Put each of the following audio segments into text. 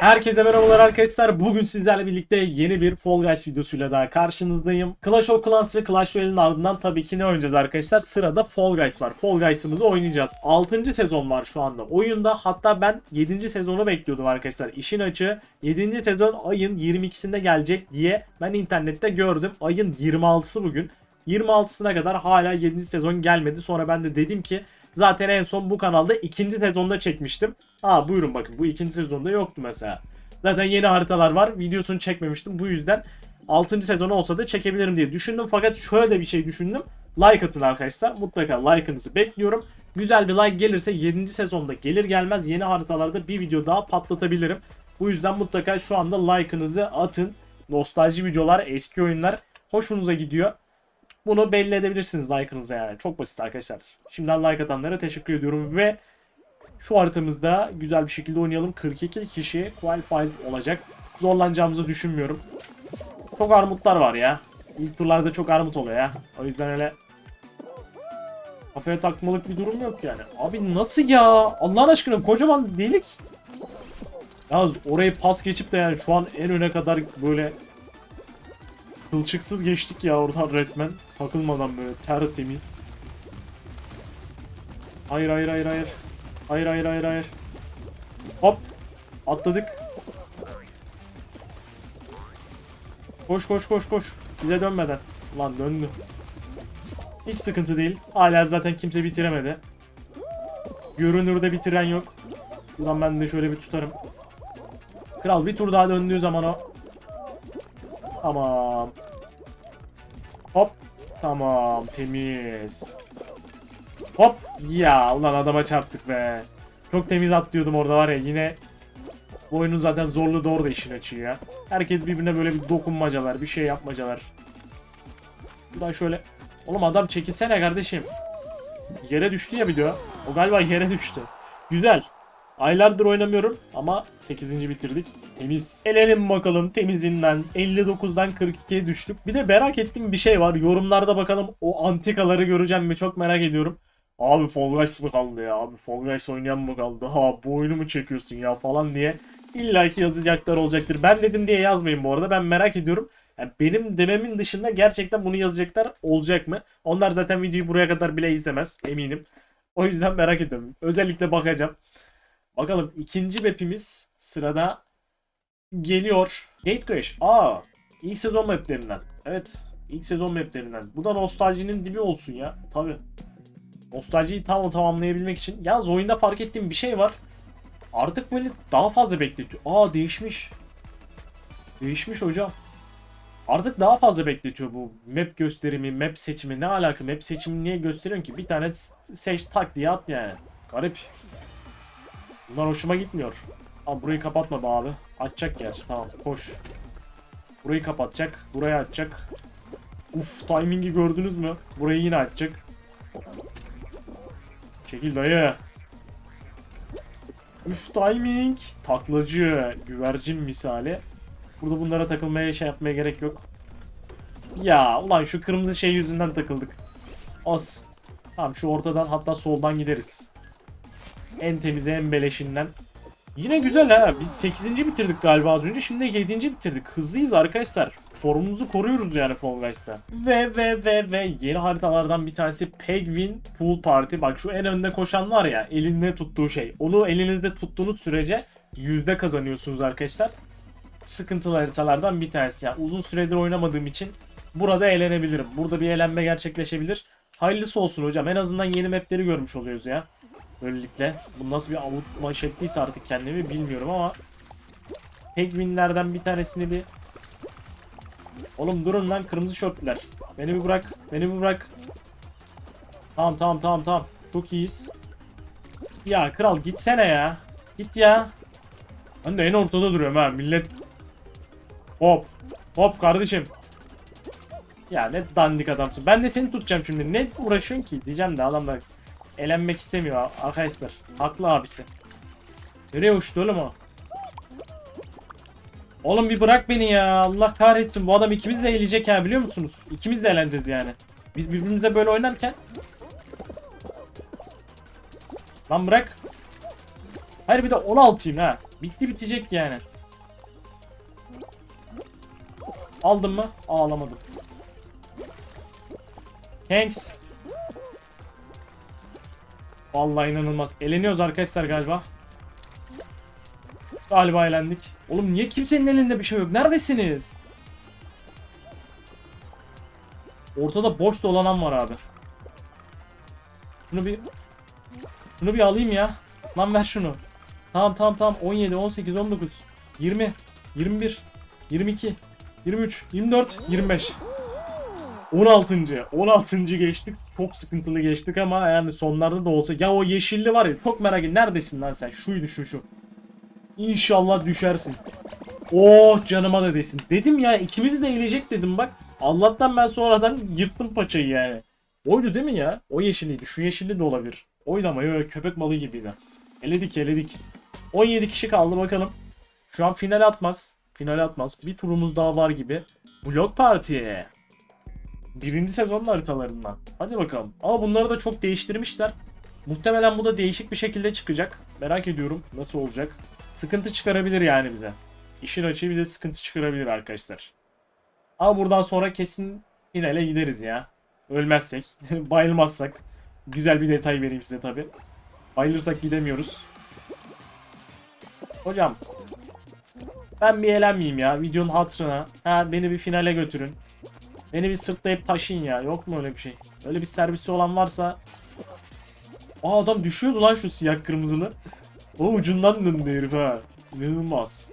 Herkese merhabalar arkadaşlar. Bugün sizlerle birlikte yeni bir Fall Guys videosuyla daha karşınızdayım. Clash of Clans ve Clash Royale'in ardından tabii ki ne oynayacağız arkadaşlar? Sırada Fall Guys var. Fall Guys'ımızı oynayacağız. 6. sezon var şu anda oyunda. Hatta ben 7. sezonu bekliyordum arkadaşlar. İşin açığı 7. sezon ayın 22'sinde gelecek diye ben internette gördüm. Ayın 26'sı bugün. 26'sına kadar hala 7. sezon gelmedi. Sonra ben de dedim ki zaten en son bu kanalda ikinci sezonda çekmiştim. Aa buyurun bakın bu ikinci sezonda yoktu mesela. Zaten yeni haritalar var. Videosunu çekmemiştim. Bu yüzden 6. sezonu olsa da çekebilirim diye düşündüm. Fakat şöyle bir şey düşündüm. Like atın arkadaşlar. Mutlaka like'ınızı bekliyorum. Güzel bir like gelirse 7. sezonda gelir gelmez yeni haritalarda bir video daha patlatabilirim. Bu yüzden mutlaka şu anda like'ınızı atın. Nostalji videolar, eski oyunlar hoşunuza gidiyor. Bunu belli edebilirsiniz like'ınıza yani. Çok basit arkadaşlar. Şimdiden like atanlara teşekkür ediyorum ve şu haritamızda güzel bir şekilde oynayalım. 42 kişi qualified olacak. Zorlanacağımızı düşünmüyorum. Çok armutlar var ya. İlk turlarda çok armut oluyor ya. O yüzden öyle kafaya takmalık bir durum yok yani. Abi nasıl ya? Allah'ın aşkına kocaman delik. Yalnız orayı pas geçip de yani şu an en öne kadar böyle kılçıksız geçtik ya oradan resmen. Takılmadan böyle tertemiz. Hayır hayır hayır hayır. Hayır hayır hayır hayır. Hop. Atladık. Koş koş koş koş. Bize dönmeden. Lan döndü. Hiç sıkıntı değil. Hala zaten kimse bitiremedi. Görünürde bitiren yok. Buradan ben de şöyle bir tutarım. Kral bir tur daha döndüğü zaman o. Tamam. Hop. Tamam. Temiz. Hop. Ya ulan adama çarptık be. Çok temiz atlıyordum orada var ya yine. Bu oyunun zaten zorlu doğru da işin açığı ya. Herkes birbirine böyle bir dokunmacalar, bir şey yapmacalar. Buradan şöyle. Oğlum adam çekilsene kardeşim. Yere düştü ya video. O galiba yere düştü. Güzel. Aylardır oynamıyorum ama 8. bitirdik. Temiz. Elelim bakalım temizinden. 59'dan 42'ye düştük. Bir de merak ettiğim bir şey var. Yorumlarda bakalım o antikaları göreceğim mi çok merak ediyorum. Abi Fall Guys mı kaldı ya? Abi Fall Guys oynayan mı kaldı? Ha bu oyunu mu çekiyorsun ya falan diye. İlla ki yazacaklar olacaktır. Ben dedim diye yazmayın bu arada. Ben merak ediyorum. Yani benim dememin dışında gerçekten bunu yazacaklar olacak mı? Onlar zaten videoyu buraya kadar bile izlemez eminim. O yüzden merak ediyorum. Özellikle bakacağım. Bakalım ikinci map'imiz sırada geliyor. Gate Crash. Aa, ilk sezon maplerinden. Evet, ilk sezon maplerinden. Bu da nostaljinin dibi olsun ya. Tabi. Nostaljiyi tam tamamlayabilmek için. Yalnız oyunda fark ettiğim bir şey var. Artık böyle daha fazla bekletiyor. Aa değişmiş. Değişmiş hocam. Artık daha fazla bekletiyor bu map gösterimi, map seçimi. Ne alaka map seçimi niye gösteriyorsun ki? Bir tane seç tak diye at yani. Garip. Bunlar hoşuma gitmiyor. Abi burayı kapatma be abi. Açacak gerçi tamam koş. Burayı kapatacak. Burayı açacak. Uf timingi gördünüz mü? Burayı yine açacak. Çekil dayı. Üf timing. Taklacı. Güvercin misali. Burada bunlara takılmaya şey yapmaya gerek yok. Ya ulan şu kırmızı şey yüzünden takıldık. As. Tamam şu ortadan hatta soldan gideriz. En temizi en beleşinden. Yine güzel ha. Biz 8. bitirdik galiba az önce. Şimdi 7. bitirdik. Hızlıyız arkadaşlar. Formumuzu koruyoruz yani Fall Guys'ta. Ve ve ve ve yeni haritalardan bir tanesi Penguin Pool Party. Bak şu en önde koşan var ya elinde tuttuğu şey. Onu elinizde tuttuğunuz sürece yüzde kazanıyorsunuz arkadaşlar. Sıkıntılı haritalardan bir tanesi. Yani uzun süredir oynamadığım için burada eğlenebilirim. Burada bir eğlenme gerçekleşebilir. Hayırlısı olsun hocam. En azından yeni mapleri görmüş oluyoruz ya. Böylelikle. Bu nasıl bir avutma şekliyse artık kendimi bilmiyorum ama Penguinlerden bir tanesini bir Oğlum durun lan kırmızı şortlar. Beni bir bırak. Beni bir bırak. Tamam tamam tamam tamam. Çok iyiyiz. Ya kral gitsene ya. Git ya. Ben de en ortada duruyorum ha millet. Hop. Hop kardeşim. Ya ne dandik adamsın. Ben de seni tutacağım şimdi. Ne uğraşıyorsun ki? Diyeceğim de adam da elenmek istemiyor arkadaşlar. Haklı abisi. Nereye uçtu oğlum o? Oğlum bir bırak beni ya. Allah kahretsin. Bu adam ikimiz de eğilecek ha biliyor musunuz? İkimiz de eğleneceğiz yani. Biz birbirimize böyle oynarken. Lan bırak. Hayır bir de 16'yım ha. Bitti bitecek yani. Aldın mı? Ağlamadım. Thanks. Vallahi inanılmaz. Eleniyoruz arkadaşlar galiba. Galiba elendik. Oğlum niye kimsenin elinde bir şey yok? Neredesiniz? Ortada boş dolanan var abi. Şunu bir Şunu bir alayım ya. Lan ver şunu. Tamam tamam tamam. 17, 18, 19, 20, 21, 22, 23, 24, 25. 16. 16. geçtik. Çok sıkıntılı geçtik ama yani sonlarda da olsa. Ya o yeşilli var ya çok merak ediyorum. Neredesin lan sen? Şuydu şu şu. İnşallah düşersin. Oh canıma da desin. Dedim ya ikimizi de eğilecek dedim bak. Allah'tan ben sonradan yırttım paçayı yani. Oydu değil mi ya? O yeşilliydi. Şu yeşilli de olabilir. Oydu ama öyle köpek balığı gibiydi. Eledik eledik. 17 kişi kaldı bakalım. Şu an finale atmaz. Finale atmaz. Bir turumuz daha var gibi. Blok Parti. Birinci sezonun haritalarından. Hadi bakalım. Ama bunları da çok değiştirmişler. Muhtemelen bu da değişik bir şekilde çıkacak. Merak ediyorum nasıl olacak. Sıkıntı çıkarabilir yani bize. İşin açığı bize sıkıntı çıkarabilir arkadaşlar. Ama buradan sonra kesin finale gideriz ya. Ölmezsek, bayılmazsak. Güzel bir detay vereyim size tabi. Bayılırsak gidemiyoruz. Hocam. Ben bir eğlenmeyeyim ya videonun hatırına. Ha beni bir finale götürün. Beni bir sırtlayıp taşıyın ya. Yok mu öyle bir şey? Öyle bir servisi olan varsa. Aa adam düşüyordu lan şu siyah kırmızılı. O ucundan döndü herif ha. İnanılmaz.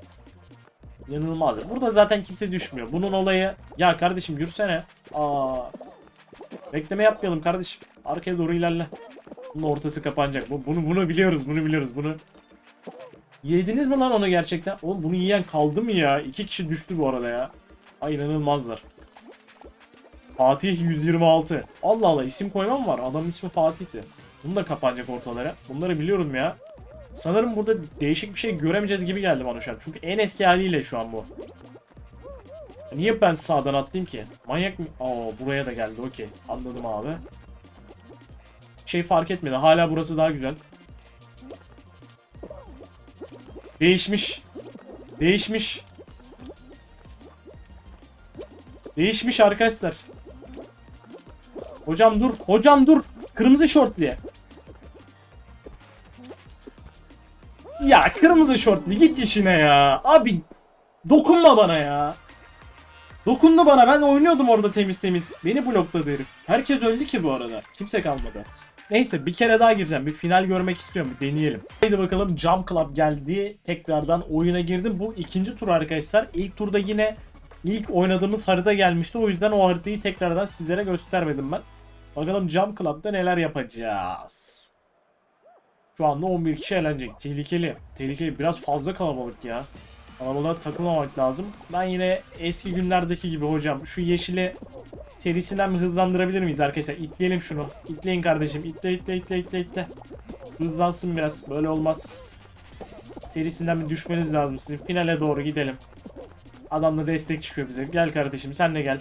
İnanılmaz. Burada zaten kimse düşmüyor. Bunun olayı ya kardeşim yürüsene. Aa. Bekleme yapmayalım kardeşim. Arkaya doğru ilerle. Bunun ortası kapanacak. Bu- Bunu bunu biliyoruz. Bunu biliyoruz. Bunu Yediniz mi lan onu gerçekten? Oğlum bunu yiyen kaldı mı ya? İki kişi düştü bu arada ya. Ay inanılmazlar. Fatih 126. Allah Allah isim koymam var. Adamın ismi Fatih'ti. Bunu da kapanacak ortalara. Bunları biliyorum ya. Sanırım burada değişik bir şey göremeyeceğiz gibi geldi bana şu an. Çünkü en eski haliyle şu an bu. Niye ben sağdan atlayayım ki? Manyak mı? Aa buraya da geldi okey. Anladım abi. Şey fark etmedi. Hala burası daha güzel. Değişmiş. Değişmiş. Değişmiş arkadaşlar. Hocam dur. Hocam dur. Kırmızı şortlu. Ya kırmızı şortlu git işine ya. Abi dokunma bana ya. Dokundu bana ben oynuyordum orada temiz temiz. Beni blokladı herif. Herkes öldü ki bu arada. Kimse kalmadı. Neyse bir kere daha gireceğim. Bir final görmek istiyorum. Deneyelim. Haydi bakalım Jump Club geldi. Tekrardan oyuna girdim. Bu ikinci tur arkadaşlar. İlk turda yine ilk oynadığımız harita gelmişti. O yüzden o haritayı tekrardan sizlere göstermedim ben. Bakalım Jump Club'da neler yapacağız. Şu anda 11 kişi eğlenecek. Tehlikeli. Tehlikeli. Biraz fazla kalabalık ya. Kalabalığa takılmamak lazım. Ben yine eski günlerdeki gibi hocam şu yeşili serisinden bir hızlandırabilir miyiz arkadaşlar? İtleyelim şunu. İtleyin kardeşim. İtle itle itle itle itle. Hızlansın biraz. Böyle olmaz. Serisinden bir düşmeniz lazım sizin. Finale doğru gidelim. Adam da destek çıkıyor bize. Gel kardeşim sen de gel.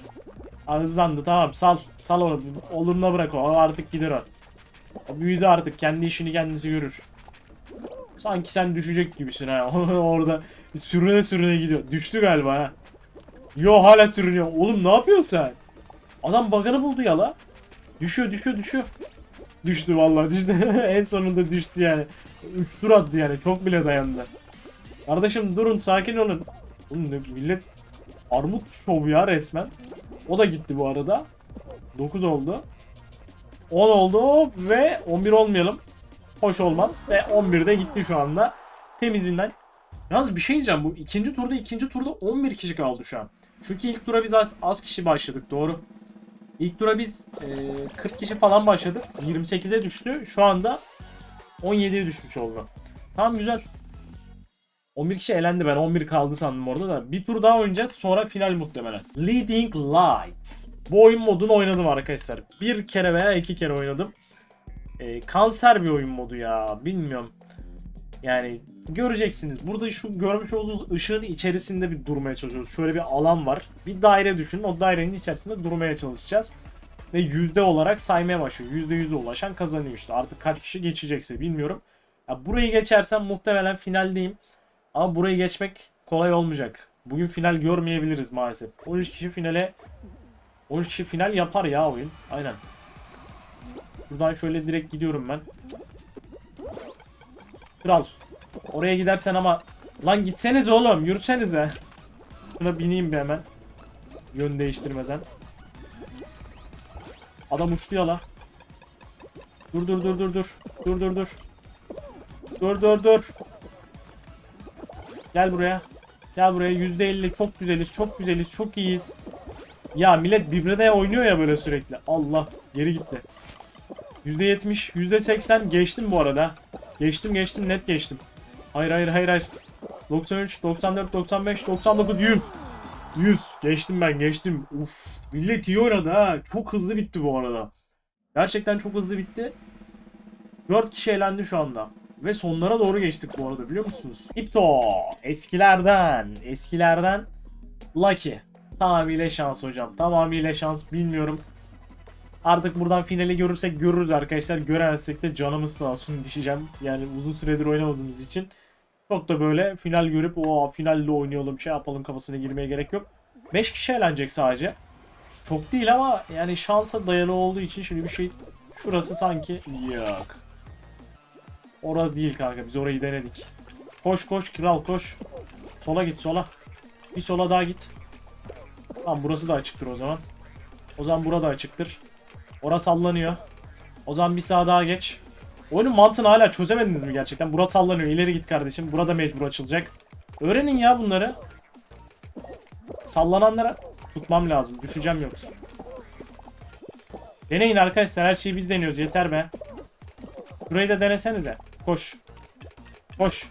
Aa, hızlandı tamam sal. Sal onu. Oluruna bırak o. Artık gider o. O büyüdü artık. Kendi işini kendisi görür. Sanki sen düşecek gibisin ha. Orada sürüne sürüne gidiyor. Düştü galiba ha. Yo hala sürünüyor. Oğlum ne yapıyorsun sen? Adam bug'ını buldu ya la. Düşüyor düşüyor düşüyor. Düştü vallahi düştü. en sonunda düştü yani. 3 tur attı yani. Çok bile dayandı. Kardeşim durun sakin olun. Oğlum millet armut şovu ya resmen. O da gitti bu arada. 9 oldu. 10 oldu ve 11 olmayalım. Hoş olmaz. Ve 11'de gitti şu anda. Temizinden. Yalnız bir şey diyeceğim. Bu ikinci turda ikinci turda 11 kişi kaldı şu an. Çünkü ilk tura biz az, az kişi başladık. Doğru. İlk tura biz e, 40 kişi falan başladık. 28'e düştü. Şu anda 17'ye düşmüş oldu. Tamam güzel. 11 kişi elendi ben 11 kaldı sandım orada da. Bir tur daha oynayacağız sonra final muhtemelen. Leading Light. Bu oyun modunu oynadım arkadaşlar. Bir kere veya iki kere oynadım. E, kanser bir oyun modu ya. Bilmiyorum. Yani göreceksiniz. Burada şu görmüş olduğunuz ışığın içerisinde bir durmaya çalışıyoruz. Şöyle bir alan var. Bir daire düşünün. O dairenin içerisinde durmaya çalışacağız. Ve yüzde olarak saymaya başlıyor. Yüzde yüze ulaşan kazanıyor işte. Artık kaç kişi geçecekse bilmiyorum. Ya burayı geçersem muhtemelen finaldeyim. Ama burayı geçmek kolay olmayacak. Bugün final görmeyebiliriz maalesef. 13 kişi finale 13 kişi final yapar ya oyun. Aynen. Buradan şöyle direkt gidiyorum ben. Kral. Oraya gidersen ama lan gitseniz oğlum yürüsenize. Buna bineyim bir hemen. Yön değiştirmeden. Adam uçtu ya la. Dur dur dur dur dur. Dur dur dur. Dur dur dur. Gel buraya. Gel buraya. %50 çok güzeliz. Çok güzeliz. Çok iyiyiz. Ya millet birbirine oynuyor ya böyle sürekli. Allah. Geri gitti. %70, %80 geçtim bu arada. Geçtim geçtim net geçtim. Hayır hayır hayır hayır. 93, 94, 95, 99, 100. 100. Geçtim ben geçtim. Uf. Millet iyi oynadı ha. Çok hızlı bitti bu arada. Gerçekten çok hızlı bitti. 4 kişi elendi şu anda. Ve sonlara doğru geçtik bu arada biliyor musunuz? Ipto. Eskilerden. Eskilerden. Lucky. Tamamıyla şans hocam. Tamamıyla şans. Bilmiyorum. Artık buradan finali görürsek görürüz arkadaşlar. Göremezsek de canımız sağ olsun dişeceğim. Yani uzun süredir oynamadığımız için. Çok da böyle final görüp o finalle oynayalım şey yapalım kafasına girmeye gerek yok. 5 kişi eğlenecek sadece. Çok değil ama yani şansa dayalı olduğu için şimdi bir şey şurası sanki yok. Orası değil kanka biz orayı denedik. Koş koş kral koş. Sola git sola. Bir sola daha git. Tamam burası da açıktır o zaman. O zaman burada açıktır. Orası sallanıyor. O zaman bir sağa daha geç. Oyunun mantığını hala çözemediniz mi gerçekten? Burası sallanıyor. İleri git kardeşim. Burada mecbur açılacak. Öğrenin ya bunları. Sallananlara tutmam lazım. Düşeceğim yoksa. Deneyin arkadaşlar. Her şeyi biz deniyoruz. Yeter be. Burayı da denesenize. Koş. Koş.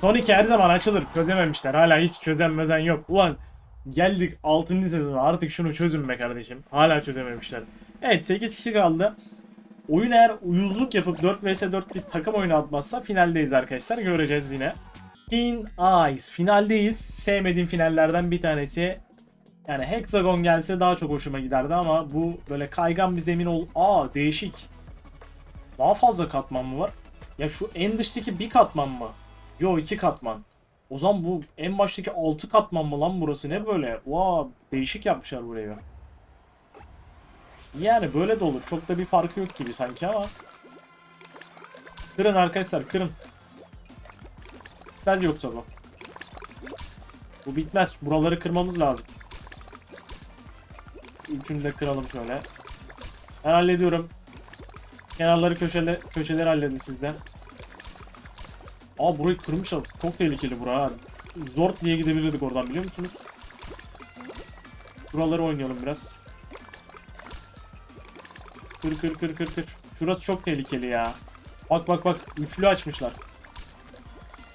Son iki her zaman açılır. Çözememişler. Hala hiç çözen mözen yok. Ulan geldik 6. sezona. Artık şunu çözün be kardeşim. Hala çözememişler. Evet 8 kişi kaldı. Oyun eğer uyuzluk yapıp 4 vs 4 bir takım oyunu atmazsa finaldeyiz arkadaşlar. Göreceğiz yine. In Eyes. Finaldeyiz. Sevmediğim finallerden bir tanesi. Yani Hexagon gelse daha çok hoşuma giderdi ama bu böyle kaygan bir zemin ol. Aa değişik. Daha fazla katman mı var? Ya şu en dıştaki bir katman mı? Yo iki katman. O zaman bu en baştaki 6 katman mı lan burası ne böyle? Vaa değişik yapmışlar burayı. Yani böyle de olur. Çok da bir farkı yok gibi sanki ama. Kırın arkadaşlar kırın. Bitmez yoksa bu. Bu bitmez. Buraları kırmamız lazım. Üçünü de kıralım şöyle. Ben hallediyorum. Kenarları köşeler, köşeleri halledin sizden. Aa burayı kırmışlar. Çok tehlikeli bura. Zor diye gidebilirdik oradan biliyor musunuz? Buraları oynayalım biraz. Kır kır kır kır kır. Şurası çok tehlikeli ya. Bak bak bak. Üçlü açmışlar.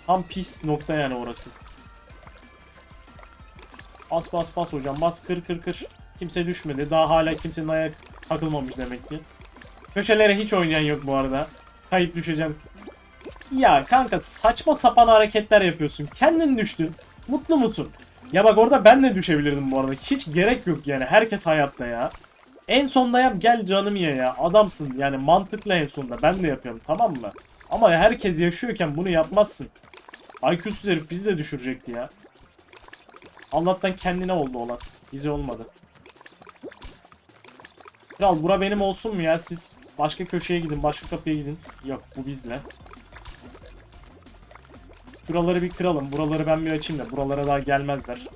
Tam pis nokta yani orası. Bas bas bas hocam. Bas kır kır kır. Kimse düşmedi. Daha hala kimsenin ayak takılmamış demek ki. Köşelere hiç oynayan yok bu arada. Kayıp düşeceğim. Ya kanka saçma sapan hareketler yapıyorsun. Kendin düştün. Mutlu musun? Ya bak orada ben de düşebilirdim bu arada. Hiç gerek yok yani. Herkes hayatta ya. En sonda yap gel canım ye ya. Adamsın yani mantıklı en sonda. Ben de yapıyorum tamam mı? Ama herkes yaşıyorken bunu yapmazsın. IQ'suz herif bizi de düşürecekti ya. Allah'tan kendine oldu olan. Bize olmadı. Kral bura benim olsun mu ya siz? Başka köşeye gidin, başka kapıya gidin. Yok bu bizle. Şuraları bir kıralım. Buraları ben bir açayım da. Buralara daha gelmezler.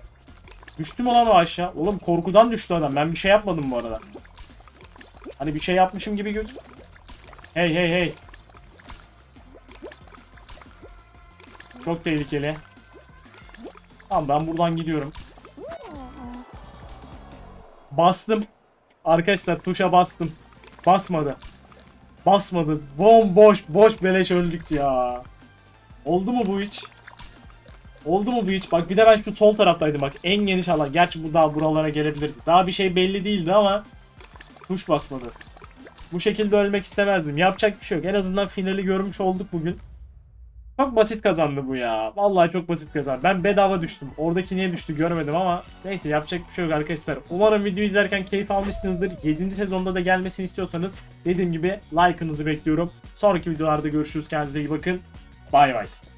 Düştü mü lan o aşağı? Oğlum korkudan düştü adam. Ben bir şey yapmadım bu arada. Hani bir şey yapmışım gibi gör. Hey hey hey. Çok tehlikeli. Tamam ben buradan gidiyorum. Bastım. Arkadaşlar tuşa bastım. Basmadı. Basmadı. Bomboş boş beleş öldük ya. Oldu mu bu hiç? Oldu mu bu hiç? Bak bir de ben şu sol taraftaydım bak. En geniş alan. Gerçi bu daha buralara gelebilirdi. Daha bir şey belli değildi ama tuş basmadı. Bu şekilde ölmek istemezdim. Yapacak bir şey yok. En azından finali görmüş olduk bugün. Çok basit kazandı bu ya. Vallahi çok basit kazandı. Ben bedava düştüm. Oradaki niye düştü görmedim ama neyse yapacak bir şey yok arkadaşlar. Umarım video izlerken keyif almışsınızdır. 7. sezonda da gelmesini istiyorsanız dediğim gibi like'ınızı bekliyorum. Sonraki videolarda görüşürüz. Kendinize iyi bakın. Bay bay.